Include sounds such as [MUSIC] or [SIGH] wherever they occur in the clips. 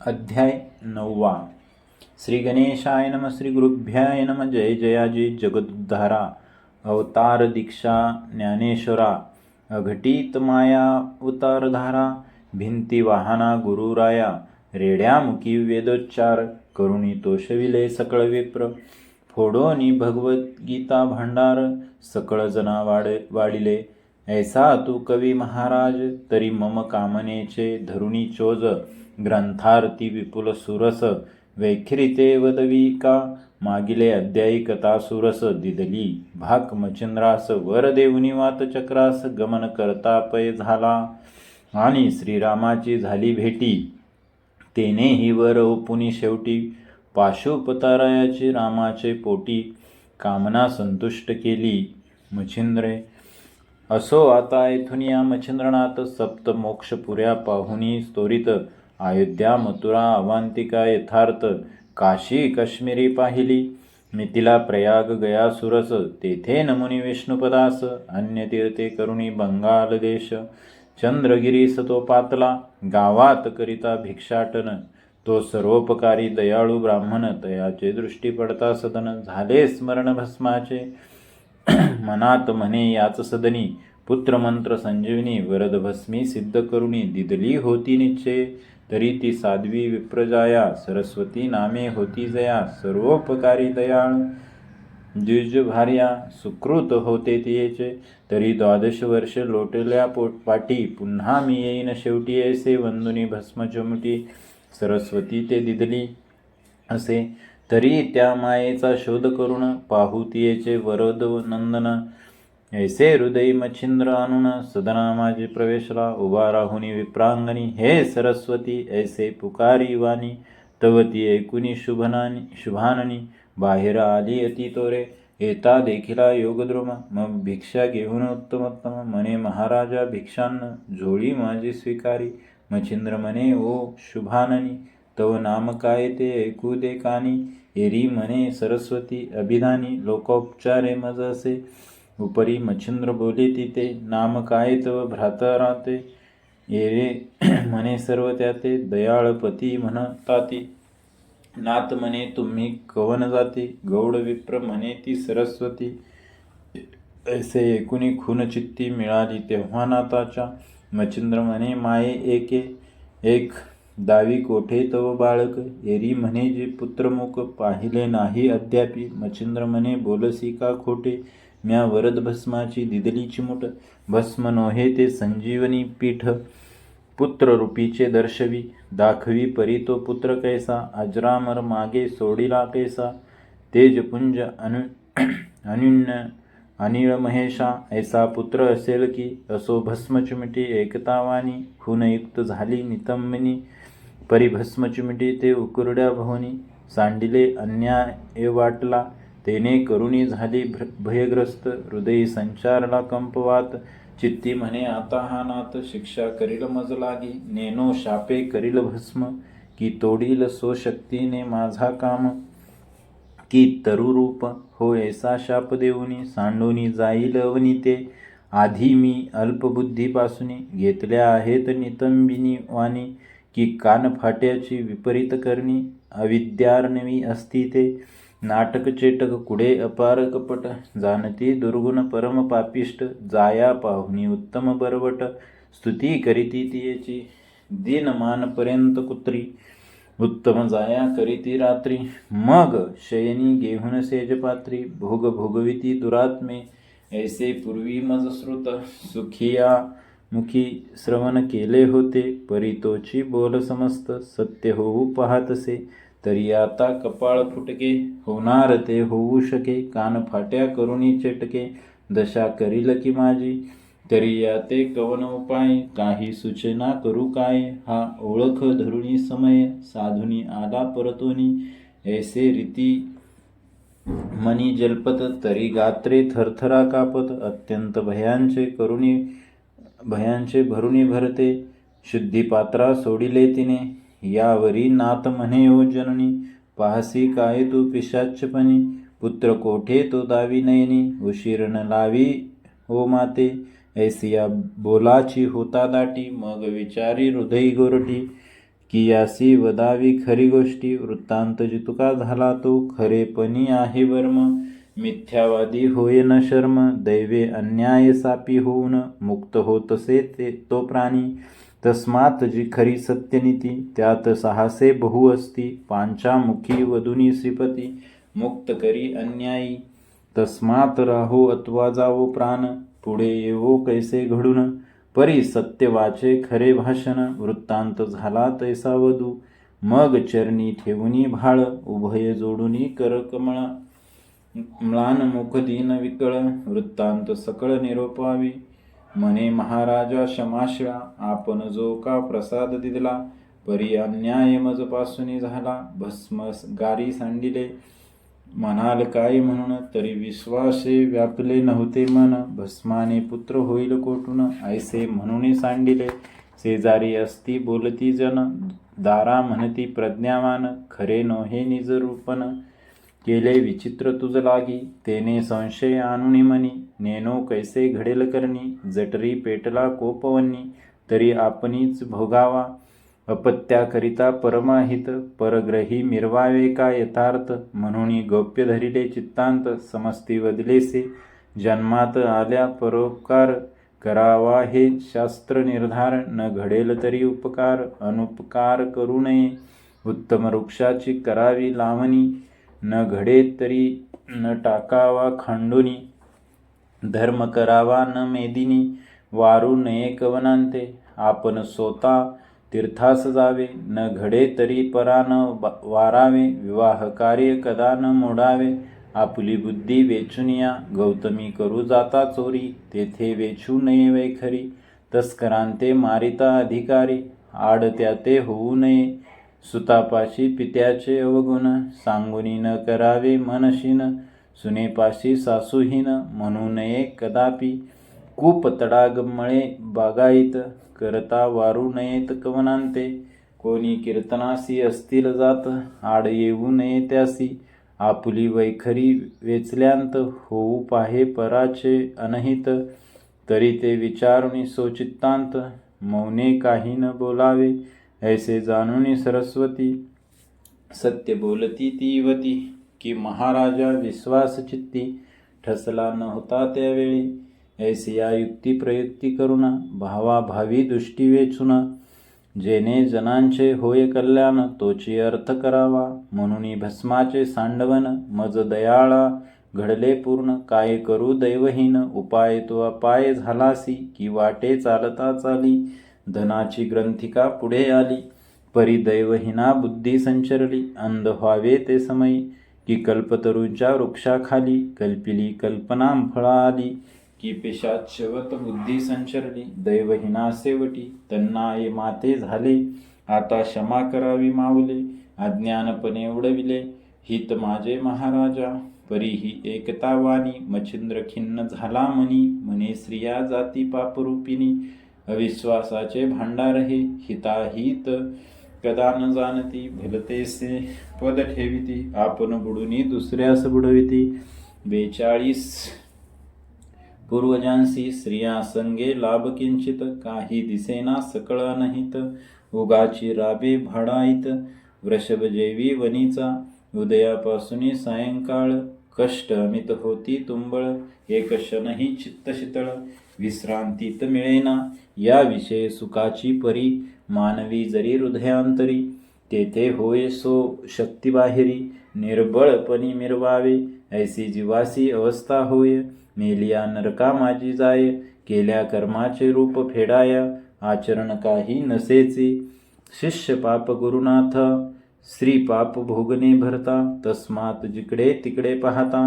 अध्याय नववा. श्री गणेशाय नम श्री गुरुभ्याय नम जय जयाजी जगदुद्धारा अवतार दीक्षा ज्ञानेश्वरा अघटित माया उतारधारा भिंती वाहना गुरुराया रेड्यामुखी वेदोच्चार करुणी तोषविले सकळ विप्र फोडोनी भगवद्गीता भांडार सकळ जना वाड वाडिले ऐसा तू कवी महाराज तरी मम कामनेचे धरुणी चोज ग्रंथार्थी विपुल सुरस वैखरिते वदवी का? मागिले अध्यायिकता सुरस दिदली. भाक मचिंद्रास वर वात चक्रास गमन करता पय झाला. आणि श्रीरामाची झाली भेटी. तेनेही वर ओपुनी शेवटी. पाशुपतारायाची रामाचे पोटी. कामना संतुष्ट केली. मच्छिंद्रे असो आता येथून या मच्छिंद्रनाथ सप्त मोक्ष पुऱ्या पाहुनी स्तोरित अयोध्या मथुरा अवांतिका यथार्थ काशी काश्मीरी पाहिली. मिथिला प्रयाग गया सुरस तेथे नमुनी विष्णुपदास अन्य तीर्थे करुणी बंगाल देश. चंद्रगिरी सतो पातला गावात करिता भिक्षाटन. तो सर्वोपकारी दयाळू ब्राह्मण तयाचे दृष्टी पडता सदन. झाले स्मरण भस्माचे. मनात म्हणे याच सदनी. पुत्रमंत्र संजीवनी वरद भस्मी सिद्ध करुणी दिदली होती निश्चय तरी ती साध्वी विप्रजाया सरस्वती नामे होती जया सर्वोपकारी दयाळ. द्विज भार्या सुकृत होते तियेचे तरी द्वादश वर्ष लोटल्या पोट पाटी पुन्हा मी येईन शेवटी ऐसे वंदुनी भस्म चमुटी. सरस्वती ते दिदली असे तरी त्या मायेचा शोध करून पाहू तियेचे वरद नंदन ऐसे हृदय मच्छिंद्र अनुन सदना माझे प्रवेशला उभा राहुनी विप्रांगणी हे सरस्वती ऐसे पुकारी वाणी तव ती ऐकुनी शुभनानी शुभाननी बाहेर आली अति तोरे येता देखिला योगद्रुम मग भिक्षा घेऊन उत्तमोत्तम मने महाराजा भिक्षान्न झोळी माझी स्वीकारी मच्छिंद्र मने ओ शुभाननी तव नाम काय ते ऐकू दे कानी एरी मने सरस्वती अभिधानी लोकोपचारे मज असे उपरी मच्छिंद्र बोले तिथे नाम काय तव भ्रातराते? येरे [CLEARS THROAT] म्हणे सर्व त्याते दयाळपती म्हणताती. नाथ म्हणे तुम्ही कवन जाती? गौड विप्र म्हणे ती सरस्वती. ऐसे एकुणी खून चित्ती मिळाली तेव्हा नाथाच्या मच्छिंद्र म्हणे माये एके एक दावी कोठे तव बाळक? एरी म्हणे जे पुत्रमुख पाहिले नाही अद्यापी. मच्छिंद्र म्हणे बोलसी का खोटे? म्या वरद भस्माची दिदली चिमुट भस्म नोहे ते संजीवनी पीठ. पुत्र रूपीचे दर्शवी दाखवी परी तो पुत्र कैसा अजरामर मागे सोडिला कैसा तेजपुंज अनु [CLEARS THROAT] अनुन्य अनिळ महेशा ऐसा पुत्र असेल की असो भस्मचुमिटी एकतावानी खूनयुक्त झाली नितंबिनी परिभस्मचुमिटी ते उकुरड्या भवनी सांडिले अन्याय वाटला तेने करुणी झाली भ्र भयग्रस्त हृदयी संचारला कंपवात. चित्ती म्हणे आता हा नात शिक्षा करील मज लागी. नेनो शापे करील भस्म. की तोडील सो शक्तीने माझा काम. की तरुरूप हो ऐसा शाप देऊनी. सांडूनी जाईल अवनीते. आधी मी अल्पबुद्धीपासून. घेतल्या आहेत नितंबिनी वाणी. की कानफाट्याची विपरीत करणी. अविद्यार्णवी असती ते नाटक चेटक कुडे अपार कपट जाणती दुर्गुण परम पापिष्ट जाया पाहुनी उत्तम बरवट स्तुती करीती तियेची दिनमानपर्यंत कुत्री उत्तम जाया करीती रात्री मग शयनी घेऊन सेजपात्री भोग भोगविती दुरात्मे ऐसे पूर्वी मज श्रुत सुखिया मुखी श्रवण केले होते परितोची बोल समस्त सत्य होऊ पाहतसे तरी आता कपाळ फुटके होणार ते होऊ शके कान फाट्या करुणी चेटके दशा करील की माझी? तरी या ते कवन उपाय काही सूचना करू काय? हा ओळख धरुणी समय साधुनी आला परतोनी ऐसे रीती मनी जलपत तरी गात्रे थरथरा कापत अत्यंत भयांचे करुणी भयांचे भरुणी भरते शुद्धीपात्रा सोडिले तिने यावरी नाथ म्हणे ओ जननी पाहसी काय तू पिशाच्यपणी पुत्र कोठे तो दावी नयनी? उशीर न लावी हो माते ऐसिया बोलाची होता दाटी मग विचारी हृदय गोरटी की यासी वदावी खरी गोष्टी वृत्तांत जितुका झाला तो खरेपणी आहे वर्म मिथ्यावादी होय न शर्म दैवे अन्याय सापी होऊन मुक्त होतसे ते तो प्राणी तस्मात जी खरी सत्यनीती त्यात साहसे बहु असती पांचामुखी वधुनी श्रीपती मुक्त करी अन्यायी। तस्मात राहो अथवा जावो प्राण पुढे येवो कैसे घडून। परी सत्य वाचे खरे भाषण वृत्तांत झाला तैसा वधू। मग चरणी ठेवूनी भाळ उभय जोडूनी कर कमळा। म्लान मुख दीन विकळ वृत्तांत सकळ निरोपावी। म्हणे महाराजा क्षमाशिळा आपण जो का प्रसाद दिला परी अन्याय मज झाला. भस्म गारी सांडिले. म्हणाल काय म्हणून? तरी विश्वासे व्यापले नव्हते मन. भस्माने पुत्र होईल कोटून ऐसे म्हणून सांडिले. शेजारी असती बोलती जन. दारा म्हणती प्रज्ञावान. खरे नोहे निज रूपन. केले विचित्र तुझ लागी. तेने संशय आणून मनी नेनो कैसे घडेल करणी? जटरी पेटला कोपवनी तरी आपणीच भोगावा. अपत्याकरिता परमाहित परग्रही मिरवावे का यथार्थ? म्हणून गौप्य धरिले चित्तांत समस्ती वदलेसे. जन्मात आल्या परोपकार करावा हे शास्त्र निर्धार. न घडेल तरी उपकार अनुपकार करू नये. उत्तम वृक्षाची करावी लावणी. न घडे तरी न टाकावा खांडुनी. धर्म करावा न मेदिनी वारू नये कवनांते आपण स्वतः तीर्थास जावे न घडे तरी परान वारावे विवाह कार्य कदा न मोडावे आपली बुद्धी वेचुनिया गौतमी करू जाता चोरी तेथे वेचू नये वैखरी तस्करांते मारिता अधिकारी आडत्या ते होऊ नये सुतापाशी पित्याचे अवगुण सांगुनी न करावे मनशीन सुनेपाशी सासूहीन म्हणू नये कदापि. कूप तडागमळे बागायत करता वारू नयेत कवनांते. कोणी कीर्तनासी असतील जात आड येऊ नये त्यासी. आपुली वैखरी वेचल्यांत होऊ पाहे पराचे अनहित. तरी ते विचारुणी सोचित्तांत मौने काही न बोलावे. ऐसे जाणूनी सरस्वती सत्य बोलती ती युवती की महाराजा विश्वासचित्ती ठसला ठसला नव्हता त्यावेळी. ऐसी या युक्ती प्रयुक्ती करुणा भावाभावी दृष्टी वेचुना. जेने जनांचे होय कल्याण तोची अर्थ करावा. म्हणून भस्माचे सांडवन मज दयाळा घडले पूर्ण. काय करू दैवहीन उपाय तो अपाय झालासी की वाटे चालता चाली. धनाची ग्रंथिका पुढे आली परी दैवहीना बुद्धी संचरली. अंध व्हावे ते समयी की कल्पतरूंच्या वृक्षाखाली कल्पिली कल्पना फळा आली की पिशाच्यवत बुद्धी संचरली दैवहीना सेवटी तन्नाये माते झाले. आता क्षमा करावी माऊले अज्ञानपणे उडविले. हित माझे महाराजा परीही एकता वाणी मच्छिंद्र खिन्न झाला मनी मने स्त्रिया जाती पापरूपिणी. अविश्वासाचे भांडार हे हिताहित कदा न जाणती भलतेसे पद ठेविती आपण बुडुनी दुसऱ्यास बुडविती बेचाळीस पूर्वजांसी स्त्रिया संगे लाभ किंचित काही दिसेना सकळ नाहीत उगाची राबे भाडाईत वृषभ जैवी वनीचा उदयापासून सायंकाळ कष्ट अमित होती तुंबळ एक क्षणही चित्त शीतळ विश्रांतीत मिळेना या विषय सुखाची परी मानवी जरी हृदयांतरी तेथे होय सो शक्तिबाहेरी निर्बळपणी मिरवावे ऐसी जीवासी अवस्था होय. मेलिया नरका माझी जाय केल्या कर्माचे रूप फेडाया आचरण काही नसेचे. शिष्य पाप गुरुनाथ श्री पाप भोगणे भरता तस्मात जिकडे तिकडे पाहता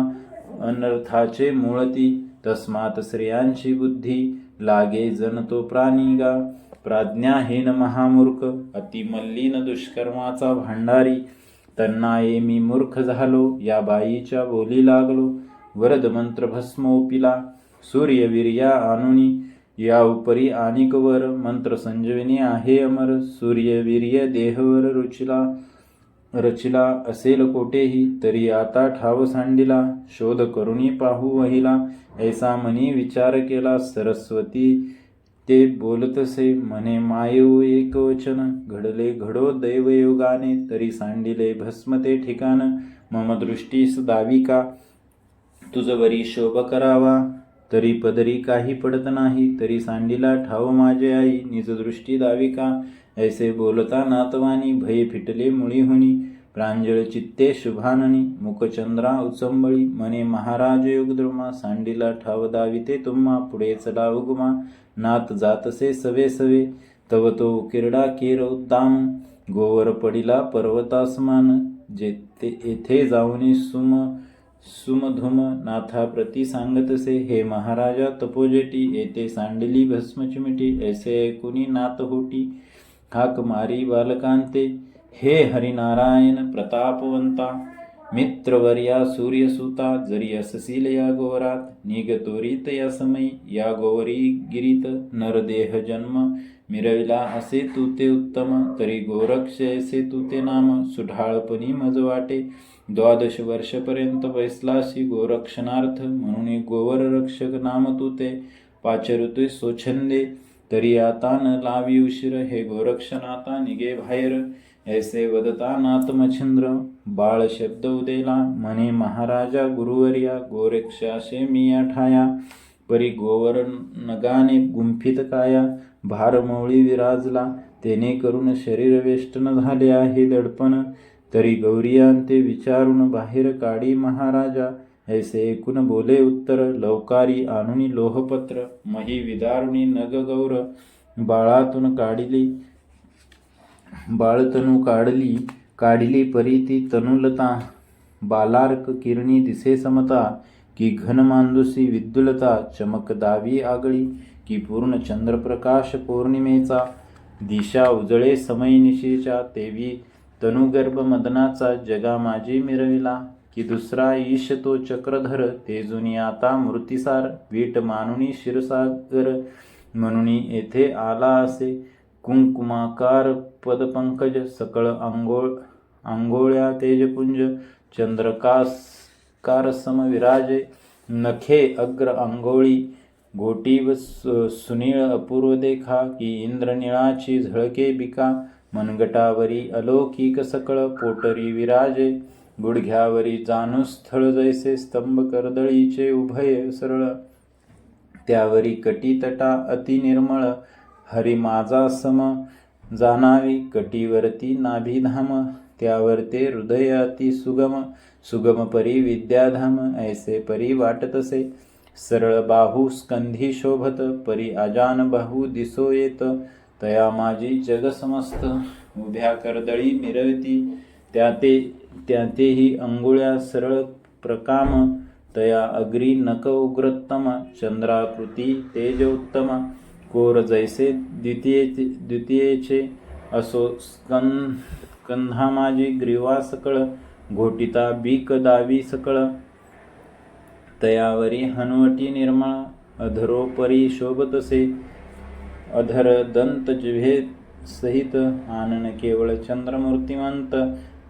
अनर्थाचे मूळती तस्मात स्त्रियांची बुद्धी लागे जन तो प्राणी गा. प्राज्ञाहीन महामूर्ख अतिमल्लीन दुष्कर्माचा भांडारी. त्यांना ये मी मूर्ख झालो या बाईच्या बोली लागलो. वरद मंत्र भस्मोपिला सूर्यवीर्या आणुनी. या उपरी आणिकवर मंत्र संजीवनी आहे अमर सूर्यवीर्य देहवर रुचिला. रचिला असेल कोठेही तरी आता ठाव सांडिला. शोध करुणी पाहू वहिला ऐसा मनी विचार केला सरस्वती. ते बोलतसे मने मायू एक वचन घडले घडो दैवयोगाने तरी सांडिले भस्म ते ठिकाण मम दृष्टीस दाविका तुझ वरी शोभ करावा तरी पदरी काही पडत नाही तरी सांडीला ठाव माझे आई निज दृष्टी दाविका ऐसे बोलता नातवानी भय फिटले मुळी हुनी प्रांजळ चित्ते शुभाननी मुखचंद्रा उचंबळी मने महाराज योगद्रुमा सांडीला ठाव दाविते तुम्हा पुढे चला उगमा नात जातसे सवे सवे. तव तो किरडा केर उद्दाम गोवर पडिला पर्वतासमान. जेथे येथे जाऊनी सुम सुमधुम. नाथा प्रती सांगतसे हे महाराजा तपोजेटी येथे सांडली भस्मचिमिटी. ऐसे ऐकुनी नाथ होटी हाक मारी बालकांते. हे हरिनारायण प्रतापवंता. मित्रवर्या सूर्यसुता जरी अससील या गोवरात निगतोरीत या समयी या गोवरी गिरीत नरदेह जन्म मिरविला असे तू ते उत्तम तरी गोरक्ष असे तू ते नाम सुढाळपणी मज वाटे द्वादश वर्षपर्यंत वैसलासी गोरक्षणार्थ म्हणून गोवर रक्षक नाम तू ते पाचरुते स्वच्छंदे तरी आता न लावी उशीर हे गोरक्षनाता निगे बाहेर ऐसे वदता बाळ शब्द उदेला म्हणे महाराजा गुरुवर्या गोरक्षाशे मी ठाया परी गोवर नगाने गुंफित काया भारमौळी विराजला तेने करून शरीर वेष्टन झाले आहे दडपण तरी गौरियांते विचारून बाहेर काढी महाराजा ऐसे एकूण बोले उत्तर लवकारी आणुनी लोहपत्र मही विदारुणी नग गौर बाळातून काढिली बाळतनू काढली काढली परी ती तनुलता. बालार्क किरणी दिसे समता की घन मांदुसी विद्युलता चमक दावी आगळी की पूर्ण चंद्रप्रकाश पौर्णिमेचा. दिशा उजळे समयनिशीच्या तेवी तनुगर्भ मदनाचा जगा माझी मिरविला की दुसरा ईश तो चक्रधर तेजुनी आता मूर्तिसार वीट मानुनी शिरसागर. म्हणून येथे आला असे कुंकुमाकार पदपंकज सकळ आंघोळ आंघोळ्या तेजपुंज चंद्रकास समविराजे नखे अग्र आंघोळी घोटी व सुनीळ अपूर्व देखा की इंद्रनिळाची झळके बिका मनगटावरी अलौकिक सकळ पोटरी विराजे गुडघ्यावरी जानुस्थळ जैसे स्तंभ कर्दळीचे उभय सरळ त्यावरी कटीतटा अति निर्मळ हरी माझा सम. जाणावी कटीवरती नाभिधाम. त्यावर ते सुगम. सुगम परी विद्याधाम. ऐसे परी वाटतसे सरळ बाहू स्कंधी शोभत. परी अजान बाहू दिसो येत. तया माझी जग समस्त. उभ्या करदळी मिरवती. त्याते त्यातेही अंगुळ्या सरळ प्रकाम. तया अग्री नक उग्रतम. चंद्राकृती तेजोत्तम. कोर जैसे द्वितीयेचे द्वितीयेचे असो स्कन कन्हा माझी ग्रीवा सकळ घोटिता बीक दावी सकळ तयावरी हनवटी निर्मळ अधरोपरी शोभतसे अधर दंत जिव्हे सहित आनन केवळ चंद्रमूर्तिमंत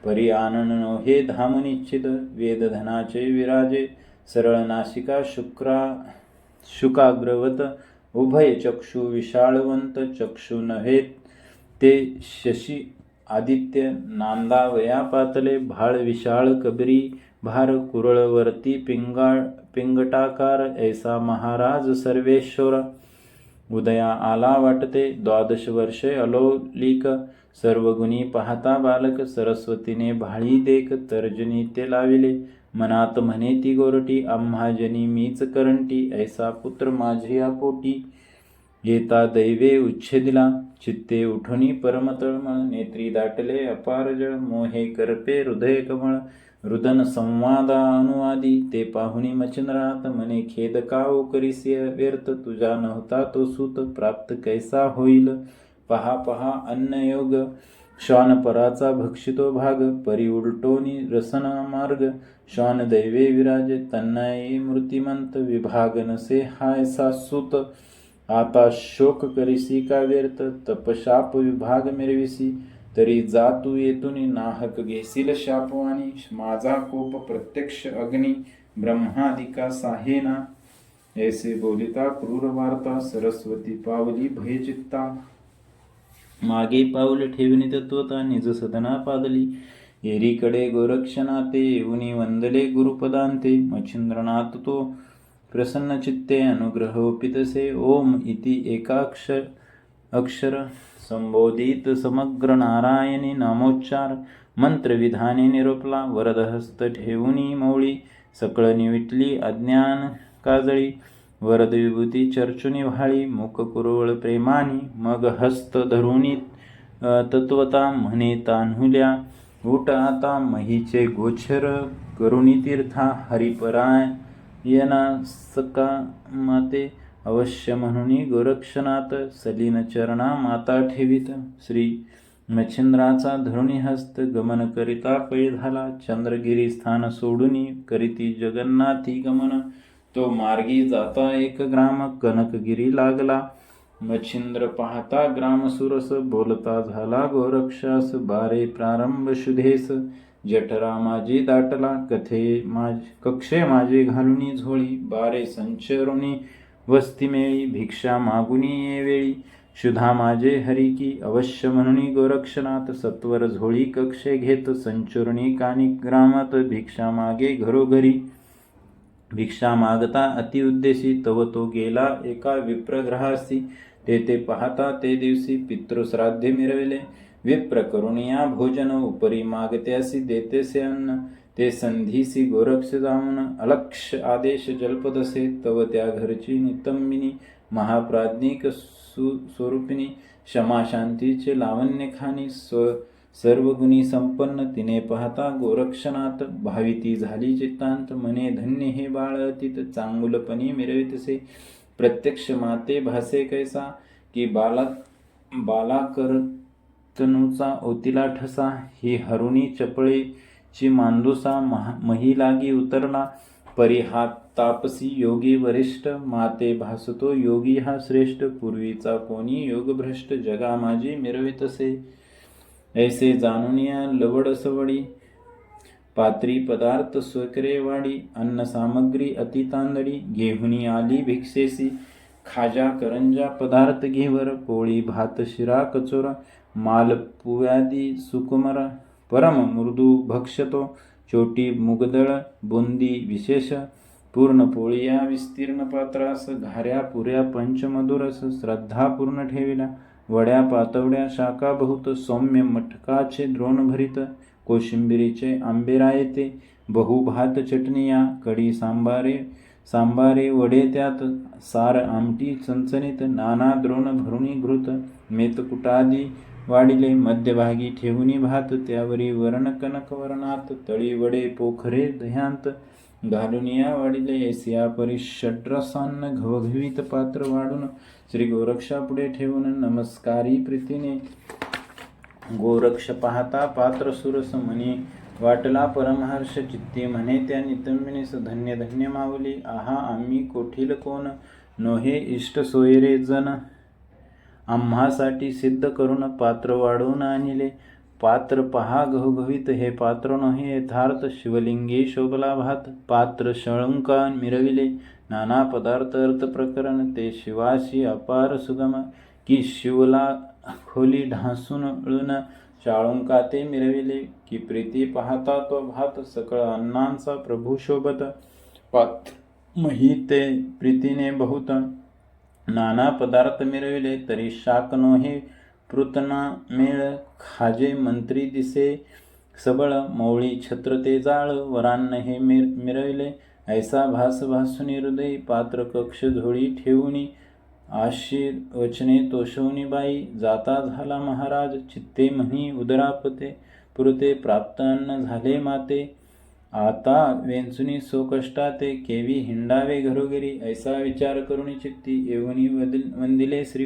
परी आनन हे धाम निश्चित वेदधनाचे विराजे सरळ नासिका शुक्रा शुकाग्रवत उभय चक्षु विशाळवंत चक्षु नव्हेत ते शशी आदित्य नांदा वया पातले भाळ विशाळ कबरी भार कुरळवरती पिंगाळ पिंगटाकार ऐसा महाराज सर्वेश्वर. उदया आला वाटते द्वादश वर्षे अलोलिक. सर्वगुणी पाहता बालक सरस्वतीने भाळी देख तर्जनी ते लाविले. मनात म्हणे ती गोरटी आम्हाजनी मीच करंटी ऐसा पुत्र माझिया पोटी. येता दैवे उच्छेदिला चित्ते उठुनी परमतळमळ नेत्री दाटले अपार जळ मोहे करपे हृदय कमळ. रुदन संवादा अनुवादी ते पाहुणी मचनरात मने खेद का करीसी व्यर्थ? तुझा नव्हता तो सूत प्राप्त कैसा होईल? पहा पहा अन्न श्वानपराचा भक्षितो भाग परी उलटोनी रसन मार्ग श्वान दैवे विराजे तन्नाये मूर्तिमंत विभाग नसे हाय सासूत। आता शोक करीसी का व्यर्थ तपशाप विभाग मिरविसी तरी जातू येतुनी येतून नाहक घेसील शापवाणी माझा कोप प्रत्यक्ष अग्नी ब्रह्मादिका साहेना। ऐसे बोलिता क्रूर वार्ता सरस्वती पावली भयचित्ता मागे पाऊल ठेवणी तत्वता निज सदना पादली. एरीकडे गोरक्षनाते उनी वंदले गुरुपदांते. मच्छिंद्रनाथ तो प्रसन्न चित्ते अनुग्रह ओपितसे ओम इति एकाक्षर अक्षर संबोधित समग्र नारायणी नामोच्चार. मंत्रविधाने निरोपला वरदहस्त ठेवुनी मौळी. सकळ निविटली अज्ञान काजळी. वरद विभूती चर्चुनी व्हाळी मुख कुरवळ प्रेमानी मग हस्त धरुणी तत्वता म्हणे तान्हुल्या उठ आता महीचे गोचर करुणी तीर्था हरिपरायणा सका माते अवश्य म्हणून गोरक्षनाथ सलीन चरणा माता ठेवीत श्री मच्छिंद्राचा धरुणी हस्त गमन करिता पै झाला चंद्रगिरी स्थान सोडूनी करीती जगन्नाथी गमन तो मार्गी जाता एक ग्राम कनकगिरी लागला. मच्छिंद्र पाहता ग्राम सुरस बोलता झाला गोरक्षास बारे प्रारंभ शुधेस. जठरा माझी दाटला कथे माझ कक्षे माझे घालुनी झोळी बारे संचरुणी वस्ती मेळी भिक्षा मागुनी ये वेळी. शुधा माझे हरी की अवश्य म्हणुनी गोरक्षनाथ सत्वर झोळी कक्षे घेत संचरुणी कानिक ग्रामात भिक्षा मागे घरोघरी. भिक्षा मागता अतिउद्देशी तव तो गेला एका विप्रग्रहासी. तेथे पाहता ते दिवशी पितृश्राद्धे मिरविले. विप्र करुणिया भोजन उपरी मागत्यासी देतेसे अन्न. ते संधीसी गोरक्ष जाऊन अलक्ष आदेश जल्पदसे तव त्या घरची नितंबिनी. महाप्राज्ञिक सु स्वरूपिणी क्षमा शांतीचे लावण्य स्व सर्व गुणी संपन्न तिने पाहता गोरक्षनाथ भाविती झाली चित्तांत. मने धन्य हे बाळ तित चांगुलपणी मिरवितसे. प्रत्यक्ष माते भासे कैसा की बाला बालाकरतनुचा ओतिला ठसा. ही हरुणी चपळेची मांदुसा महा महिलागी उतरला. परिहात तापसी योगी वरिष्ठ. माते भासतो योगी हा श्रेष्ठ. पूर्वीचा कोणी योगभ्रष्ट जगा माझी मिरवितसे. ऐसे जाणूनिया लवडसवडी पात्री पदार्थ स्वकरे वाडी अन्न सामग्री अति तांदडी घेहुनी आली भिक्षेसी खाजा करंजा पदार्थ घेवर पोळी भात शिरा कचोरा मालपुव्यादी सुकुमर परम मृदू भक्षतो छोटी मुगदळ बुंदी विशेष पूर्ण पोळी या विस्तीर्ण पात्रास घाऱ्या पुऱ्या पंचमधुरस श्रद्धा पूर्ण ठेविला वड्या पातवड्या शाखा बहुत सौम्य मटकाचे द्रोण भरित कोशिंबिरीचे आंबेरायते बहुभात चटणिया कढी सांबारे सांबारे वडे त्यात सार आमटी चणचणीत नाना द्रोण भरुणी घृत मेतकुटादी वाढिले मध्यभागी ठेवणी भात त्यावरी वरण कनक वरणात तळी वडे पोखरे दह्यांत घालुनिया वाढिले एसिया परी षड्रसान्न घवघवीत पात्र वाढून श्री गोरक्षा पुढे ठेवून नमस्कारी प्रीतीने. गोरक्ष पाहता पात्र सुरस म्हणे वाटला परमहर्ष चित्ती म्हणे त्या नितंबिनीस धन्य धन्य मावली आहा आम्ही कोठील कोण? नोहे इष्ट सोयरे जन. आम्हासाठी सिद्ध करून पात्र वाढवून आणले. पात्र पहा घवघवीत हे पात्र नोहे यथार्थ शिवलिंगी शोभला भात पात्र शळंका मिरविले नाना पदार्थ अर्थ प्रकरण ते शिवाशी अपार सुगम. की शिवला खोली ढासून अळून चाळुंका ते मिरविले की प्रीती पाहता तो भात सकळ अन्नांचा प्रभू शोभत. पात्र मही ते प्रीतीने बहुत. नाना पदार्थ मिरविले तरी शाक नोहे पृतना मेळ खाजे मंत्री दिसे सबळ मौळी छत्र ते जाळ वरान्न हे मिर मिरविले. ऐसा भास भासुनी हृदय पात्र कक्ष झोळी ठेवणी आशीर वचने तोषवणी बाई. जाता झाला महाराज चित्ते म्हणी उदरापते. पुरते प्राप्त अन्न झाले माते. आता वेंचुनी सोकष्टा ते केवी हिंडावे घरोघरी. ऐसा विचार करुणी चित्ती येऊनी वदिल वंदिले श्री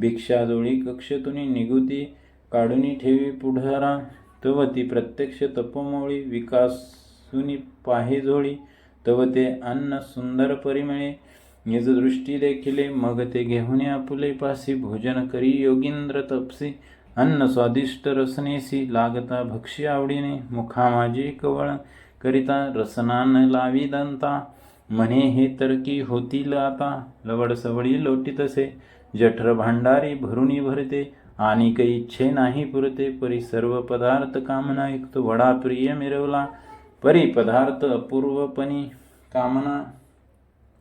भिक्षा जोळी कक्षतुनी निगुती काढुनी ठेवी पुढारा. तवती प्रत्यक्ष तपोमोळी विकासुनी पाहे झोळी. तव ते अन्न सुंदर परिमळे. निज दृष्टी देखिले मग ते घेऊन आपुले पासी. भोजन करी योगींद्र तपसी. अन्न स्वादिष्ट रसनेसी. लागता भक्ष्य आवडीने. मुखा माझी कवळ करिता रसना न लावी दंता. म्हणे हे तरकी होतील आता? लवड सवळी लोटीतसे जठर भांडारी भरुनी भरते आणि काही इच्छे नाही पुरते परी सर्व पदार्थ कामना युक्त वडा प्रिय मिरवला परी पदार्थ अपूर्वपणी कामना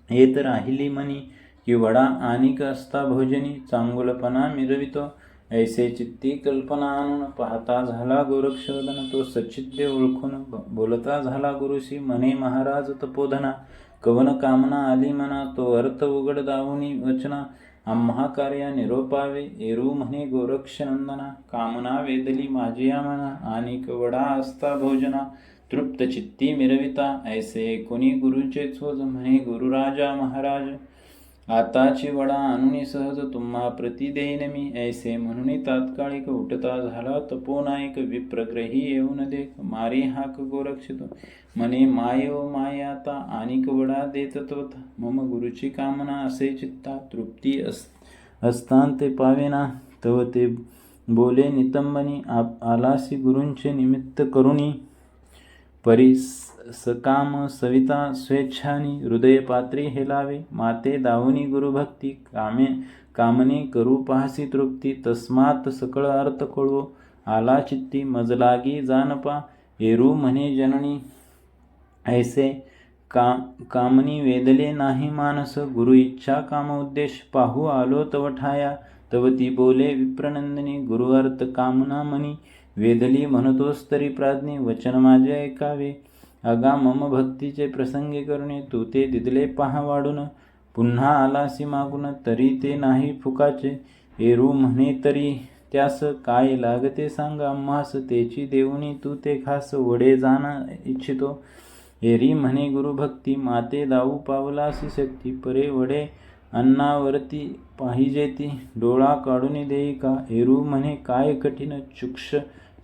येत राहिली मनी की वडा आणिक असता भोजनी चांगुलपणा मिरवितो ऐसे चित्ती कल्पना आणून पाहता झाला गोरक्षवदन तो सचिद्य ओळखून बोलता झाला गुरुशी मने महाराज तपोधना कवन कामना आली मना तो अर्थ उघड दावणी वचना आम्हा कार्या निरोपावे एरू म्हणे गोरक्षनंदना कामना वेदली माझी मना आणि वडा असता भोजना तृप्त चित्ती मिरविता ऐसे कोणी गुरुचे चोज म्हणे गुरुराजा महाराज. आताची वडा आणून सहज तुम्हा प्रति देईन मी. ऐसे म्हणून तात्काळिक उठता झाला तपोनायक विप्रग्रही येऊन देख मारी हाक गोरक्षितो. म्हणे मायो माय आता आणिक वडा देत मम गुरुची कामना असे चित्ता तृप्ती अस असतांते पावेना. तव ते बोले नितंबनी आप आलासी गुरूंचे निमित्त करुणी परी स- सकाम सविता स्वेच्छानी हृदय पात्री हेलावे माते दावनी गुरुभक्ती कामे कामने करू पाहसी तृप्ती तस्मात सकळ अर्थ कळवो. आला चित्ती मजलागी जानपा. एरू म्हणे जननी ऐसे का कामनी वेदले नाही मानस. गुरु इच्छा काम उद्देश पाहू आलो तव ठाया. तव ती बोले विप्रनंदिनी गुरु अर्थ कामना मनी. वेदली म्हणतोस तरी प्राज्ञी वचन माझे ऐकावे. अगा मम भक्तीचे प्रसंगी करुणे तू ते दिदले पहा वाढून. पुन्हा आलासी मागून तरी ते नाही फुकाचे. एरू म्हणे तरी त्यास काय लागते सांगा. आम्हास तेची देऊनी तू ते खास वडे जाण इच्छितो. एरी म्हणे गुरुभक्ती माते दाऊ पावलासी शक्ती. परे वडे अन्नावरती पाहिजे ती. डोळा काढून देई का? एरू म्हणे काय कठीण चुक्ष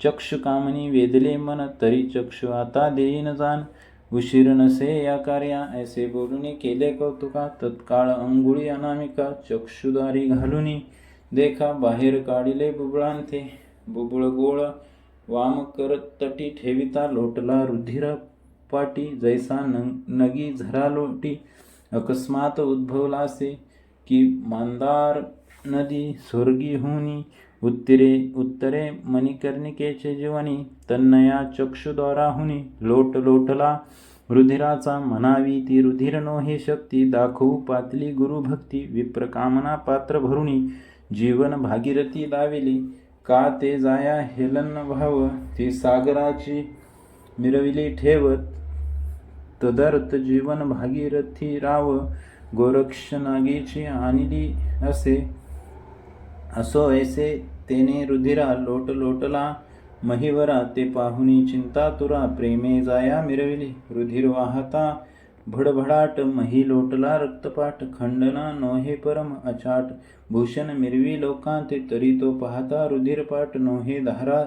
चक्षु कामनी वेदले मन तरी चक्षु आता देईन जाण उशीर नसे या कार्या ऐसे बोलून केले कौतुका. तत्काळ अंगुळी अनामिका चक्षुदारी घालुनी. देखा बाहेर काढिले बुबळांथे. बुबुळ गोळ वाम करत तटी ठेविता लोटला रुधिर पाटी. जैसा न- नगी झरा लोटी अकस्मात उद्भवलासे. की मांदार नदी स्वर्गी होनी. उत्तरे उत्तरे मणिकर्णिकेचे जीवनी तन्नया चक्षुद्वारा हुनी लोट लोटला रुधिराचा म्हणावी ती रुधिरनो हे शक्ती दाखवू पातली गुरुभक्ती विप्रकामना पात्र भरुणी जीवन भागीरथी लाविली का ते जाया हेलन भाव ती सागराची मिरविली ठेवत तदर्थ जीवन भागीरथी राव गोरक्ष नागीची आणली असे असो ऐसे तेने रुधिरा लोट लोटला महिवरा ते पाहुनी चिंता तुरा प्रेमे जाया मिरविली. रुधिर वाहता भडभडाट मही लोटला रक्तपाठ खंडना नोहे परम अचाट. भूषण मिरवी लोकांते तरी तो पाहता रुधिरपाठ नोहे धारा.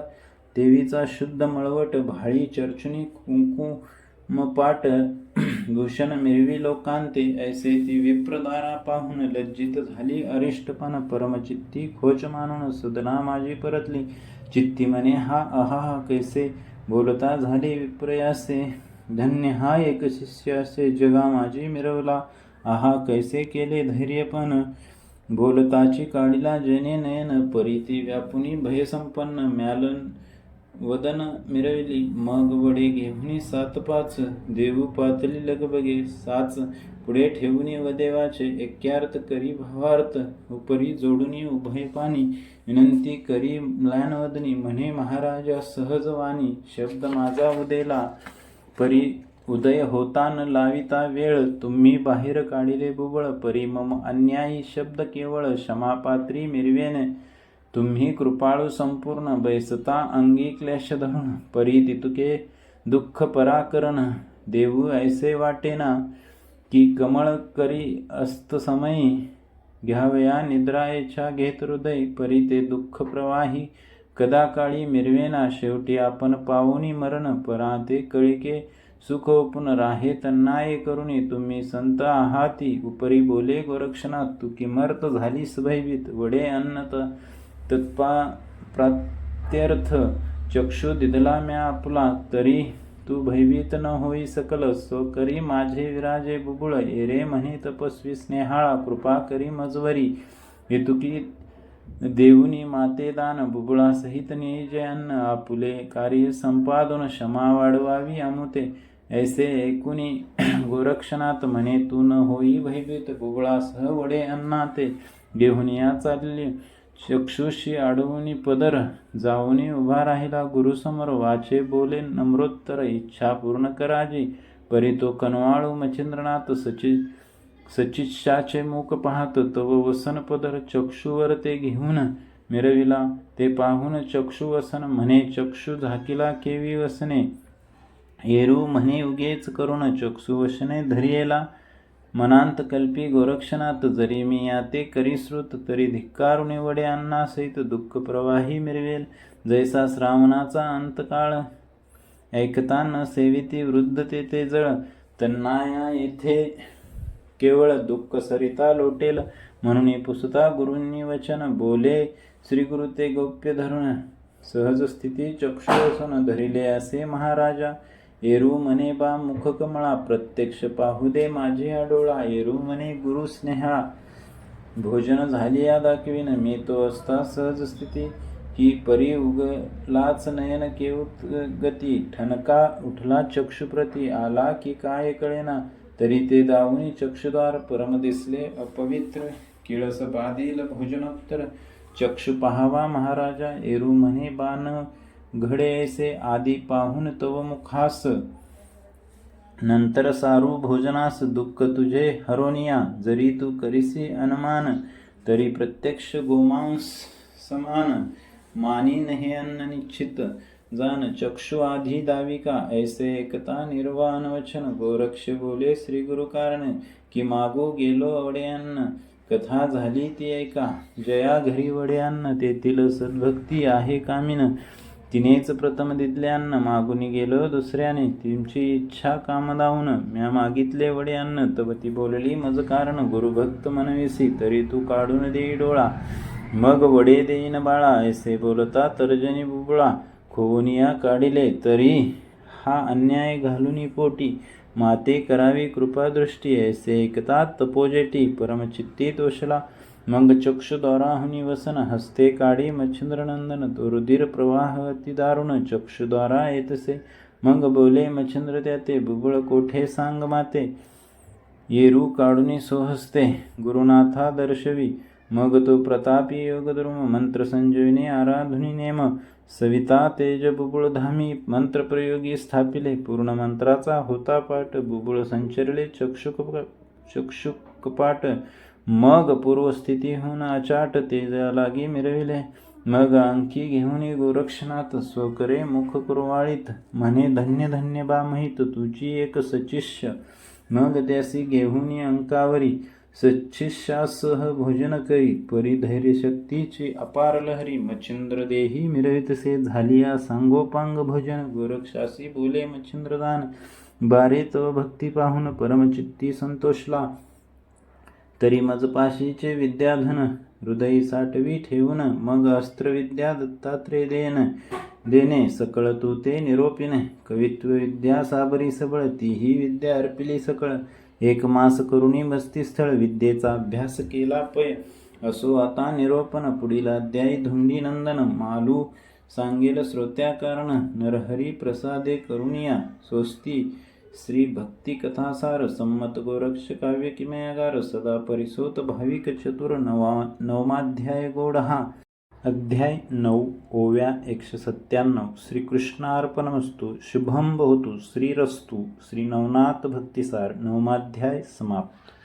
देवीचा शुद्ध मळवट भाळी चर्चणी कुंकुमपाट पाट. भूषण मिरवी लोकांते ऐसे ती विप्रदारा पाहून लज्जित झाली. अरिष्टपण परमचित्ती खोच मानून सदना माझी परतली. चित्ती मने हा अहा कैसे? बोलता झाले विप्रयासे. धन्य हा एक शिष्य असे जगा माझी मिरवला. आहा कैसे केले धैर्यपण? बोलताची काढिला जने नयन परिती व्यापुनी भयसंपन्न म्यालन वदन मिरविली मग वडे घेऊनी सात पाच देऊ पातली लगबगे साच. पुढे ठेवूनी व देवाचे एक्यार्थ करी भावार्थ उपरी जोडूनी उभय पाणी. विनंती करी म्लानवदनी म्हणे महाराजा सहज वाणी. शब्द माझा उदेला परी उदय होता न लाविता वेळ. तुम्ही बाहेर काढिले बुबळ परी मम अन्यायी शब्द केवळ क्षमापात्री मिरवेने. तुम्ही कृपाळू संपूर्ण बैसता अंगी क्लेश धरून परी तितुके दुःख पराकरण देऊ ऐसे वाटेना की कमळ करी अस्त समयी घ्यावया निद्रायेच्या घेत हृदय परी ते दुःख प्रवाही कदा काळी मिरवेना शेवटी आपण पाहुनी मरण परा ते कळिके सुख ओपून राहे तन्नाये करुणी तुम्ही संत आहाती उपरी बोले गोरक्षणात तू किमर्त झालीस भयभीत वडे अन्नत तत्पा प्रात्यर्थ चक्षु दिदला म्या आपला तरी तू भयभीत न होई सकल सो करी माझे विराजे बुबुळ एरे म्हणे तपस्वी स्नेहाळा कृपा करी मजवरी. हेतुकी देऊनी माते दान बुबुळा सहित निजय अन्न आपुले कार्य संपादन क्षमा वाढवावी अमुते ऐसे ऐकुनी [CLEARS THROAT] गोरक्षनाथ म्हणे तू न होई भयभीत बुबुळा सह वडे अन्नाते. घेऊन या चालली चक्षुषी अडवून पदर जाऊनी उभा राहिला गुरुसमोर. वाचे बोले नम्रोत्तर इच्छा पूर्ण कराजी परी तो कनवाळू मच्छिंद्रनाथ सचि सचिशाचे मुख पाहत तव वसन पदर चक्षुवर ते घेऊन मिरविला. ते पाहून चक्षु वसन म्हणे चक्षु झाकिला केवी वसने. येरू म्हणे उगेच करून चक्षु वसने धरियेला. मनांत कल्पी गोरक्षनाथ जरी मी या ते करीश्रुत तरी निवडे अन्ना अन्नासहित दुःख प्रवाही मिरवेल. जैसा श्रावणाचा अंतकाळ ऐकता न सेविती वृद्ध ते ते जळ. तन्नाया येथे केवळ दुःख सरिता लोटेल. म्हणून पुसता गुरूंनी वचन बोले श्री गुरु ते गोप्य धरुण. सहज स्थिती चक्षुसन धरिले असे महाराजा. येरू म्हणे बा मुख कमळा प्रत्यक्ष पाहू दे माझे डोळा येरू म्हणे गुरु स्नेहा भोजन झाली या दाखवीन. मी तो असता सहज स्थिती. की परी उगलाच नयन केवत गती. ठणका उठला चक्षुप्रती. आला की काय कळेना? तरी ते दावणी चक्षुद्वार परम दिसले. अपवित्र किळस बाधील भोजनोत्तर. चक्षु पाहावा महाराजा. एरू म्हणे बाण घडे ऐसे आधी पाहून तव मुखास। नंतर सारू भोजनास दुःख तुझे हरोनिया जरी तू करीसी अनुमान तरी प्रत्यक्ष गोमांस समान। मानीन हे अन्न निश्चित जान चक्षु आधी दाविका ऐसे एकता निर्वाण वचन। गोरक्ष बोले श्री गुरु कारण की मागो गेलो अवडे अन्न। कथा झाली ती ऐका जया घरी वडे अन्न तेथील सद्भक्ती आहे कामिन। तिनेच प्रथम दिले अन्न मागून गेलो दुसऱ्याने तुमची इच्छा कामदावून म्या मागितले वडे अन्न. तब ती बोलली मज कारण गुरुभक्त मनविसी तरी तू काढून देई डोळा. मग वडे देईन बाळा ऐसे बोलता तर्जनी बुबळा. खोवनिया काढिले तरी हा अन्याय घालुनी पोटी. माते करावी कृपादृष्टी ऐसे एकता तपोजेटी. परमचित्ती तोषला मग चक्षुद्वाराहुनी वसन हस्ते काडी मच्छिंद्रनंदन तो रुधिर प्रवाह अति दारुण चक्षुद्वारा येतसे मग बोले मच्छिंद्र त्याते बुबळ कोठे सांग माते येरू काढूनी सोहस्ते गुरुनाथा दर्शवी मग तो प्रतापी योगद्रुम मंत्र संजीवनी आराधुनी नेम। सविता तेज बुबुळ धामी मंत्रप्रयोगी स्थापिले। पूर्ण मंत्राचा होता पाठ बुबुळ संचरले चक्षुक चक्षुकपाट मग पूर्वस्थितीहून अचाट तेजा लागी मिरविले. मग अंकी घेऊन गोरक्षनाथ स्वकरे मुख कुरवाळीत म्हणे धन्य धन्य बा महित तुझी एक सचिष्य. मग त्यासी घेऊन अंकावरी. सचिष्यासह भोजन करी. परिधैर्य शक्तीची अपार लहरी. मच्छिंद्र देही मिरवितसे झालिया. सांगोपांग भोजन. गोरक्षासी बोले मच्छिंद्रदान बारे तव भक्ती पाहून परमचित्ती संतोषला. तरी मजपाशीचे विद्याधन हृदयी साठवी ठेवून मग अस्त्रविद्या दत्तात्रेय देन देणे. सकळ तू ते निरोपिने. कवित्व विद्या साबरी सबळ. तीही विद्या अर्पिली सकळ. एक मास करुणी बस्तीस्थळ विद्येचा अभ्यास केला पय. असो आता निरोपण. पुढील अध्यायी धुंडी नंदन. मालू सांगेल श्रोत्या कारण. नरहरी प्रसादे करुणिया. स्वस्ती श्री भक्ति कथा सार सम्मत गोरक्ष काव्य किमयागार सदा परिसोत भाविक चतुर नवा नवमाध्याय गोडहा अध्याय नऊ ओव्या एकशे सत्त्याण्णव श्रीकृष्णार्पणमस्तु। शुभम भवतु। श्रीरस्तु। श्री नवनाथ भक्तिसार नवमाध्याय समाप्त।